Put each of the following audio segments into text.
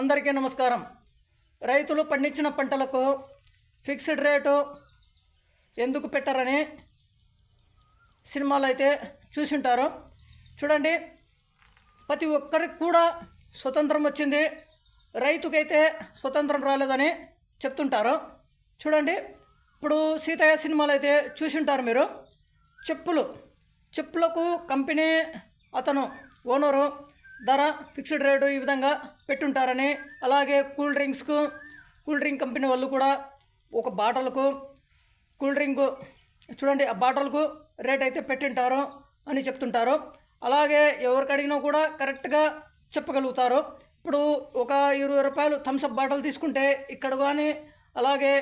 అందరికీ నమస్కారం. రైతులు పండించిన పంటలకు ఫిక్స్డ్ రేటు ఎందుకు పెట్టారని సినిమాలు అయితే చూసింటారు. చూడండి ప్రతి ఒక్కరికి కూడా స్వతంత్రం వచ్చింది. రైతుకైతే స్వతంత్రం రాలేదని చెప్తుంటారు. చూడండి ఇప్పుడు సీతయ్య సినిమాలు అయితే చూసింటారు మీరు. చెప్పులు చెప్పులకు కంపెనీ అతను ఓనరు ధర ఫిక్స్డ్ రేటు ఈ విధంగా పెట్టుంటారని అలాగే కూల్ డ్రింక్స్కు కూల్ డ్రింక్ కంపెనీ వాళ్ళు కూడా ఒక బాటలకు కూల్ డ్రింక్ చూడండి ఆ బాటలకు రేట్ అయితే పెట్టింటారు అని చెప్తుంటారు. అలాగే ఎవరికి అడిగినా కూడా కరెక్ట్గా చెప్పగలుగుతారు. ఇప్పుడు ఒక ఇరవై రూపాయలు థమ్స్అప్ బాటలు తీసుకుంటే ఇక్కడ కానీ అలాగే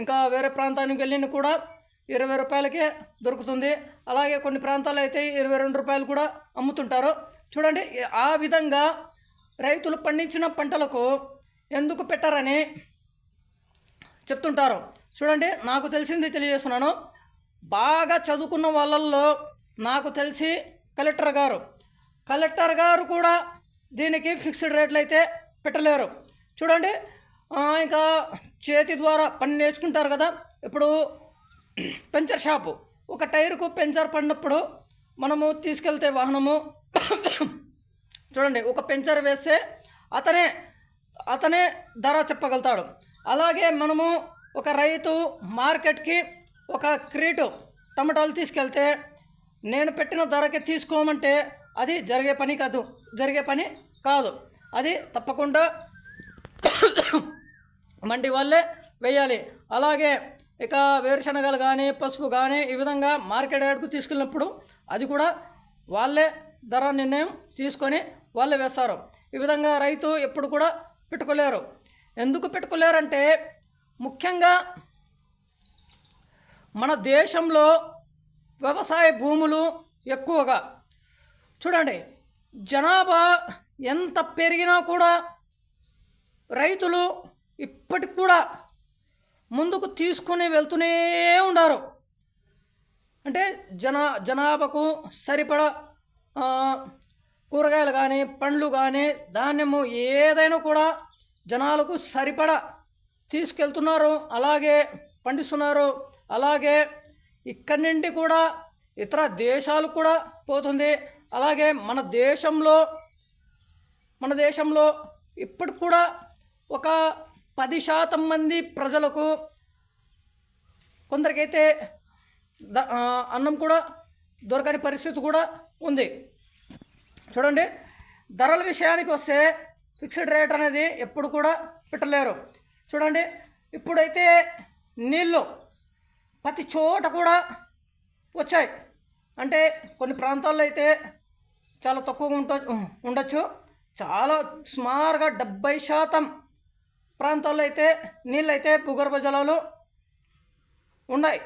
ఇంకా వేరే ప్రాంతానికి వెళ్ళిన కూడా ఇరవై రూపాయలకే దొరుకుతుంది. అలాగే కొన్ని ప్రాంతాలు అయితే ఇరవై రెండు రూపాయలు కూడా అమ్ముతుంటారు. చూడండి ఆ విధంగా రైతులు పండించిన పంటలకు ఎందుకు పెట్టారని చెప్తుంటారు. చూడండి నాకు తెలిసింది తెలియజేస్తున్నాను. బాగా చదువుకున్న వాళ్ళల్లో నాకు తెలిసి కలెక్టర్ గారు. కలెక్టర్ గారు కూడా దీనికి ఫిక్స్డ్ రేట్లు అయితే పెట్టలేరు. చూడండి ఇంకా చేతి ద్వారా పని నేర్చుకుంటారు కదా. ఇప్పుడు పెంచర్ షాపు. ఒక టైర్కు పెంచర్ పడినప్పుడు మనము తీసుకెళ్తే వాహనము చూడండి ఒక పెంచర్ వేస్తే అతనే అతనే ధర చెప్పగలుగుతాడు. అలాగే మనము ఒక రైతు మార్కెట్కి ఒక క్రీటు టమాటాలు తీసుకెళ్తే నేను పెట్టిన ధరకి తీసుకోమంటే అది జరిగే పని కాదు జరిగే పని కాదు. అది తప్పకుండా మండి వాళ్ళే వేయాలి. అలాగే ఇక వేరుశనగలు కానీ పసుపు కానీ ఈ విధంగా మార్కెట్ యార్డ్కు తీసుకెళ్ళినప్పుడు అది కూడా వాళ్ళే ధర నిర్ణయం తీసుకొని వాళ్ళే వేస్తారు. ఈ విధంగా రైతు ఎప్పుడు కూడా పెట్టుకోలేరు. ఎందుకు పెట్టుకోలేరంటే ముఖ్యంగా మన దేశంలో వ్యవసాయ భూములు ఎక్కువగా. చూడండి జనాభా ఎంత పెరిగినా కూడా రైతులు ఇప్పటికి కూడా ముందుకు తీసుకుని వెళ్తూనే ఉన్నారు అంటే జనా జనాభాకు సరిపడా కూరగాయలు కానీ పండ్లు కానీ ధాన్యము ఏదైనా కూడా జనాలకు సరిపడా తీసుకెళ్తున్నారు. అలాగే పండిస్తున్నారు. అలాగే ఇక్కడి నుండి కూడా ఇతర దేశాలు కూడా పోతుంది. అలాగే మన దేశంలో మన దేశంలో ఇప్పటికి కూడా ఒక పది శాతం మంది ప్రజలకు కొందరికైతే అన్నం కూడా దొరకని పరిస్థితి కూడా ఉంది. చూడండి ధరల విషయానికి వస్తే ఫిక్స్డ్ రేట్ అనేది ఎప్పుడు కూడా పెట్టలేరు. చూడండి ఇప్పుడైతే నీళ్ళు ప్రతి చోట కూడా వచ్చాయి. అంటే కొన్ని ప్రాంతాల్లో అయితే చాలా తక్కువగా ఉంట ఉండొచ్చు. చాలా సుమారుగా డెబ్బై శాతం ప్రాంతాల్లో అయితే నీళ్ళైతే భూగర్భ జలాలు ఉన్నాయి.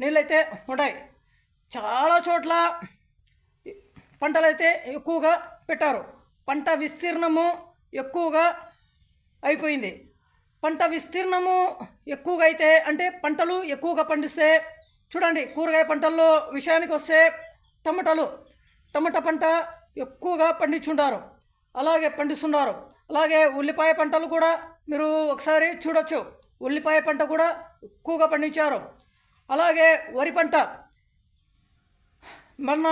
నీళ్ళైతే ఉంటాయి. చాలా చోట్ల పంటలైతే ఎక్కువగా పెట్టారు. పంట విస్తీర్ణము ఎక్కువగా అయిపోయింది. పంట విస్తీర్ణము ఎక్కువగా అయితే అంటే పంటలు ఎక్కువగా పండిస్తే చూడండి కూరగాయ పంటల్లో విషయానికి వస్తే టమాటాలు టమాటా పంట ఎక్కువగా పండించుంటారు అలాగే పండిస్తున్నారు అలాగే ఉల్లిపాయ పంటలు కూడా మీరు ఒకసారి చూడొచ్చు. ఉల్లిపాయ పంట కూడా ఎక్కువగా పండించారు. అలాగే వరి పంట మన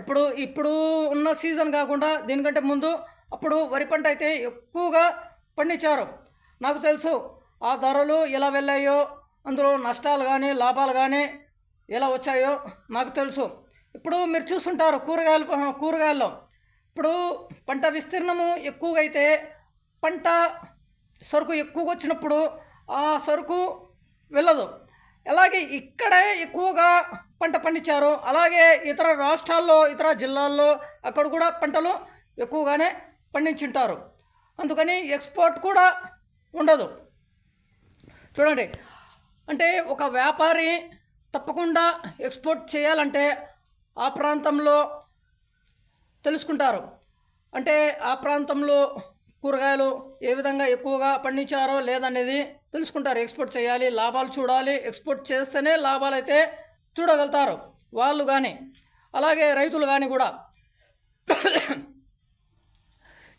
ఇప్పుడు ఇప్పుడు ఉన్న సీజన్ కాకుండా దీనికంటే ముందు అప్పుడు వరి పంట అయితే ఎక్కువగా పండించారు. నాకు తెలుసు ఆ ధరలు ఎలా వెళ్ళాయో అందులో నష్టాలు కానీ లాభాలు కానీ ఎలా వచ్చాయో నాకు తెలుసు. ఇప్పుడు మీరు చూస్తుంటారు కూరగాయలు కూరగాయల్లో. ఇప్పుడు పంట విస్తీర్ణము ఎక్కువగా అయితే పంట సరుకు ఎక్కువగా వచ్చినప్పుడు ఆ సరుకు వెళ్ళదు. అలాగే ఇక్కడే ఎక్కువగా పంట పండించారు. అలాగే ఇతర రాష్ట్రాల్లో ఇతర జిల్లాల్లో అక్కడ కూడా పంటలు ఎక్కువగానే పండించుంటారు. అందుకని ఎక్స్పోర్ట్ కూడా ఉండదు. చూడండి అంటే ఒక వ్యాపారి తప్పకుండా ఎక్స్పోర్ట్ చేయాలంటే ఆ ప్రాంతంలో తెలుసుకుంటారు. అంటే ఆ ప్రాంతంలో కూరగాయలు ఏ విధంగా ఎక్కువగా పండించారో లేదనేది తెలుసుకుంటారు. ఎక్స్పోర్ట్ చేయాలి లాభాలు చూడాలి. ఎక్స్పోర్ట్ చేస్తేనే లాభాలు అయితే చూడగలుగుతారు వాళ్ళు కానీ అలాగే రైతులు కానీ కూడా.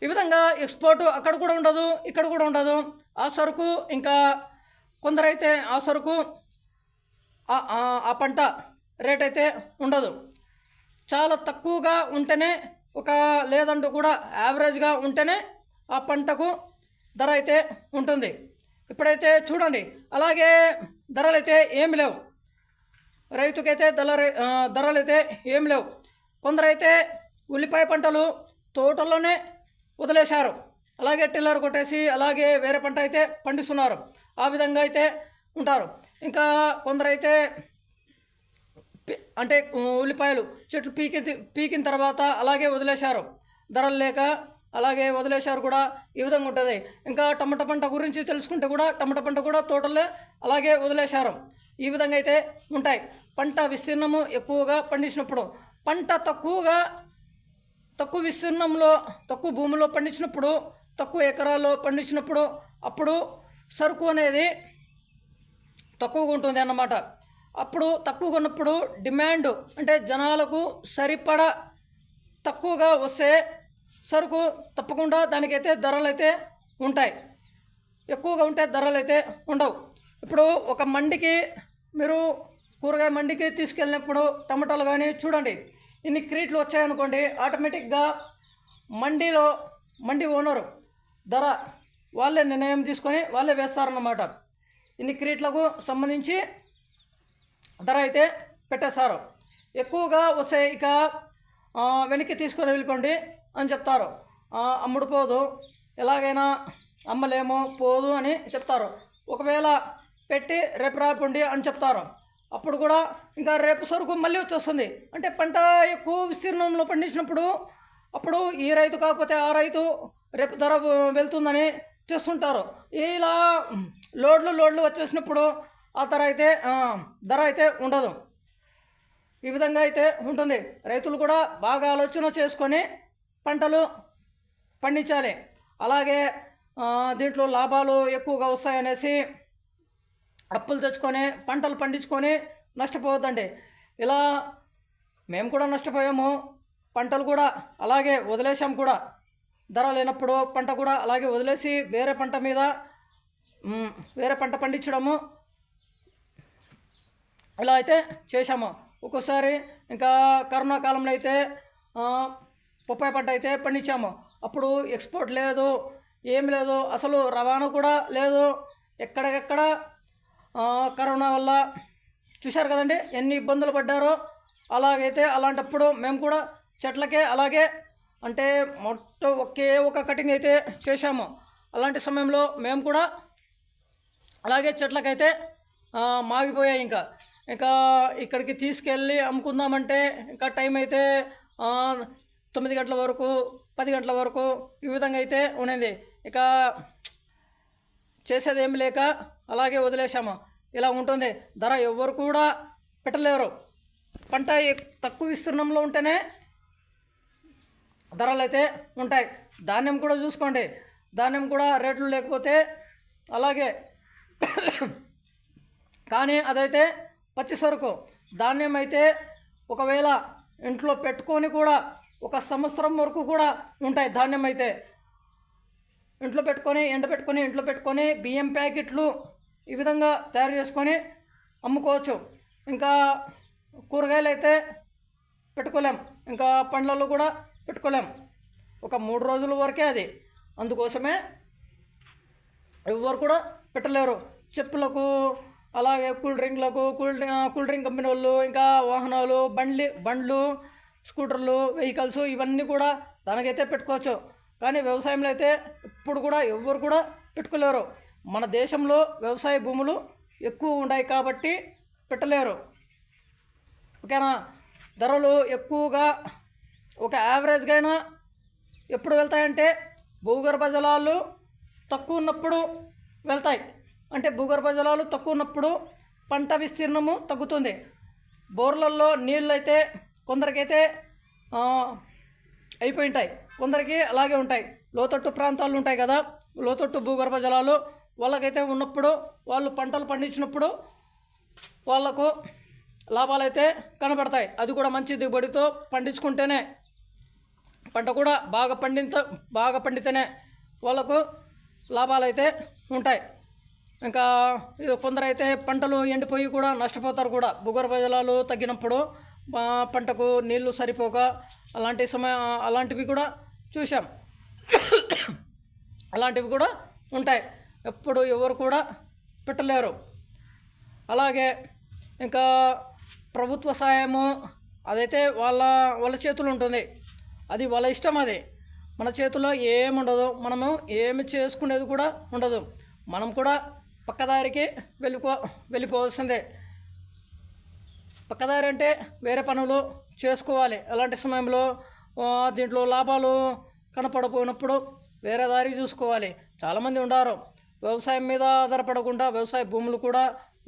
ఈ విధంగా ఎక్స్పోర్ట్ అక్కడ కూడా ఉండదు ఇక్కడ కూడా ఉండదు. ఆ సరుకు ఇంకా కొందరైతే ఆ సరుకు ఆ- ఆ పంట రేట్ అయితే ఉండదు. చాలా తక్కువగా ఉంటేనే ఒక లేదంటూ కూడా యావరేజ్గా ఉంటేనే ఆ పంటకు ధర అయితే ఉంటుంది. ఇప్పుడైతే చూడండి. అలాగే ధరలు అయితే ఏమి లేవు. రైతుకైతే ధర ధరలు అయితే ఏం లేవు. కొందరైతే ఉల్లిపాయ పంటలు తోటల్లోనే వదిలేశారు. అలాగే టిల్లర్ కొట్టేసి అలాగే వేరే పంట అయితే పండిస్తున్నారు. ఆ విధంగా అయితే ఉంటారు. ఇంకా కొందరైతే అంటే ఉల్లిపాయలు చెట్లు పీకి పీకిన తర్వాత అలాగే వదిలేశారు. ధరలు లేక అలాగే వదిలేశారు కూడా ఈ విధంగా ఉంటుంది. ఇంకా టమాటా పంట గురించి తెలుసుకుంటే కూడా టమాటా పంట కూడా తోటలే అలాగే వదిలేశారు. ఈ విధంగా అయితే ఉంటాయి. పంట విస్తీర్ణము ఎక్కువగా పండించినప్పుడు పంట తక్కువగా తక్కువ విస్తీర్ణంలో తక్కువ భూమిలో పండించినప్పుడు తక్కువ ఎకరాల్లో పండించినప్పుడు అప్పుడు సరుకు అనేది తక్కువగా ఉంటుంది అన్నమాట. అప్పుడు తక్కువగా ఉన్నప్పుడు డిమాండ్ అంటే జనాలకు సరిపడా తక్కువగా వస్తే సరుకు తప్పకుండా దానికైతే ధరలు అయితే ఉంటాయి. ఎక్కువగా ఉంటే ధరలు అయితే ఉండవు. ఇప్పుడు ఒక మండికి మీరు కూరగాయ మండికి తీసుకెళ్ళినప్పుడు టమాటాలు కానీ చూడండి ఇన్ని క్రీట్లు వచ్చాయనుకోండి ఆటోమేటిక్గా మండీలో మండి ఓనరు ధర వాళ్ళే నిర్ణయం తీసుకొని వాళ్ళే వేస్తారన్నమాట. ఇన్ని క్రీట్లకు సంబంధించి ధర అయితే పెట్టేస్తారు ఎక్కువగా వస్తే ఇక వెనక్కి తీసుకొని వెళ్ళిపోండి. అని చెప్తారు. అమ్ముడు పోదు. ఎలాగైనా అమ్మలేమో పోదు అని చెప్తారు. ఒకవేళ పెట్టి రేపు రాపండి అని చెప్తారు. అప్పుడు కూడా ఇంకా రేపు సరుకు మళ్ళీ వచ్చేస్తుంది. అంటే పంట ఎక్కువ విస్తీర్ణంలో పండించినప్పుడు అప్పుడు ఈ రైతు కాకపోతే ఆ రైతు రేపు ధర వెళ్తుందని చేస్తుంటారు. ఇలా లోడ్లు లోడ్లు వచ్చేసినప్పుడు ఆ ధర అయితే ధర అయితే ఉండదు. ఈ విధంగా అయితే ఉంటుంది. రైతులు కూడా బాగా ఆలోచన చేసుకొని పంటలు పండించాలి. అలాగే దీంట్లో లాభాలు ఎక్కువగా వస్తాయనేసి అప్పులు తెచ్చుకొని పంటలు పండించుకొని నష్టపోవద్దండి. ఇలా మేము కూడా నష్టపోయాము. పంటలు కూడా అలాగే వదిలేసాం కూడా. ధర లేనప్పుడు పంట కూడా అలాగే వదిలేసి వేరే పంట మీద వేరే పంట పండించడము ఇలా అయితే చేశాము. ఒక్కోసారి ఇంకా కరోనా కాలంలో అయితే బొప్పాయి పంట అయితే పండించాము. అప్పుడు ఎక్స్పోర్ట్ లేదు ఏం లేదు. అసలు రవాణా కూడా లేదు. ఎక్కడికెక్కడ కరోనా వల్ల చూశారు కదండి ఎన్ని ఇబ్బందులు పడ్డారో. అలాగైతే అలాంటప్పుడు మేము కూడా చెట్లకే అలాగే అంటే మొట్ట ఒకే ఒక కటింగ్ అయితే చేశాము. అలాంటి సమయంలో మేము కూడా అలాగే చెట్లకైతే మాగిపోయాయి ఇంకా. ఇంకా ఇక్కడికి తీసుకెళ్ళి అమ్ముకుందామంటే ఇంకా టైం అయితే తొమ్మిది గంటల వరకు పది గంటల వరకు ఈ విధంగా అయితే ఉండింది. ఇక చేసేది ఏమి లేక అలాగే వదిలేసాము ఇలా ఉంటుంది. ధర ఎవ్వరు కూడా పెట్టలేరు. పంట తక్కువ విస్తీర్ణంలో ఉంటేనే ధరలు అయితే ఉంటాయి. ధాన్యం కూడా చూసుకోండి. ధాన్యం కూడా రేట్లు లేకపోతే అలాగే. కానీ అదైతే పచ్చి సరుకు. ధాన్యం అయితే ఒకవేళ ఇంట్లో పెట్టుకొని కూడా ఒక సంవత్సరం వరకు కూడా ఉంటాయి ధాన్యం అయితే. ఇంట్లో పెట్టుకొని ఎండ పెట్టుకొని ఇంట్లో పెట్టుకొని బియ్యం ప్యాకెట్లు ఈ విధంగా తయారు చేసుకొని అమ్ముకోవచ్చు. ఇంకా కూరగాయలు అయితే పెట్టుకోలేం. ఇంకా పండ్లలో కూడా పెట్టుకోలేం. ఒక మూడు రోజుల వరకే అది. అందుకోసమే ఎవరు కూడా పెట్టలేరు. చెప్పులకు అలాగే కూల్ డ్రింక్లకు కూల్ కూల్ డ్రింక్ కంపెనీ వాళ్ళు ఇంకా వాహనాలు బండ్లు బండ్లు స్కూటర్లు వెహికల్స్ ఇవన్నీ కూడా తనకైతే పెట్టుకోవచ్చు. కానీ వ్యవసాయంలో అయితే ఇప్పుడు కూడా ఎవరు కూడా పెట్టుకోలేరు. మన దేశంలో వ్యవసాయ భూములు ఎక్కువ ఉన్నాయి కాబట్టి పెట్టలేరు. ఓకేనా? ధరలు ఎక్కువగా ఒక యావరేజ్గా అయినా ఎప్పుడు వెళ్తాయంటే భూగర్భ జలాలు తక్కువ ఉన్నప్పుడు వెళ్తాయి. అంటే భూగర్భ జలాలు తక్కువ ఉన్నప్పుడు పంట విస్తీర్ణము తగ్గుతుంది. బోర్లలో నీళ్ళు అయితే కొందరికైతే అయిపోయి ఉంటాయి కొందరికి అలాగే ఉంటాయి. లోతట్టు ప్రాంతాలు ఉంటాయి కదా లోతట్టు భూగర్భ జలాలు. వాళ్ళకైతే ఉన్నప్పుడు వాళ్ళు పంటలు పండించినప్పుడు వాళ్ళకు లాభాలు అయితే కనబడతాయి. అది కూడా మంచి దిగుబడితో పండించుకుంటేనే పంట కూడా బాగా పండిత బాగా పండితేనే వాళ్ళకు లాభాలు అయితే ఉంటాయి. ఇంకా కొందరైతే పంటలు ఎండిపోయి కూడా నష్టపోతారు కూడా. భూగర్భ జలాలు తగ్గినప్పుడు పంటకు నీళ్ళు సరిపోక అలాంటి సమయ అలాంటివి కూడా చూసాం అలాంటివి కూడా ఉంటాయి. ఎప్పుడు ఎవరు కూడా పెట్టలేరు. అలాగే ఇంకా ప్రభుత్వ సహాయము అదైతే వాళ్ళ వాళ్ళ చేతులు ఉంటుంది. అది వాళ్ళ ఇష్టం అది. మన చేతిలో ఏముండదు మనము ఏమి చేసుకునేది కూడా ఉండదు. మనం కూడా పక్కదారికి వెళ్ళిపో వెళ్ళిపోవాల్సిందే. పక్కదారి అంటే వేరే పనులు చేసుకోవాలి. అలాంటి సమయంలో దీంట్లో లాభాలు కనపడపోయినప్పుడు వేరే దారి చూసుకోవాలి. చాలామంది ఉండారు. వ్యవసాయం మీద ఆధారపడకుండా వ్యవసాయ భూములు కూడా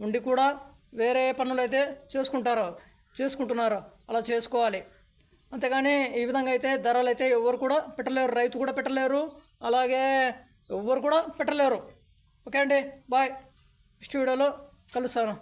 ఉండి కూడా వేరే పనులు అయితే చేసుకుంటారు చేసుకుంటున్నారు. అలా చేసుకోవాలి. అంతేగాని ఈ విధంగా అయితే ధరలు అయితే ఎవరు కూడా పెట్టలేరు. రైతు కూడా పెట్టలేరు. అలాగే ఎవ్వరు కూడా పెట్టలేరు. ఓకే అండి. బాయ్. నెక్స్ట్ వీడియోలో కలుస్తాను.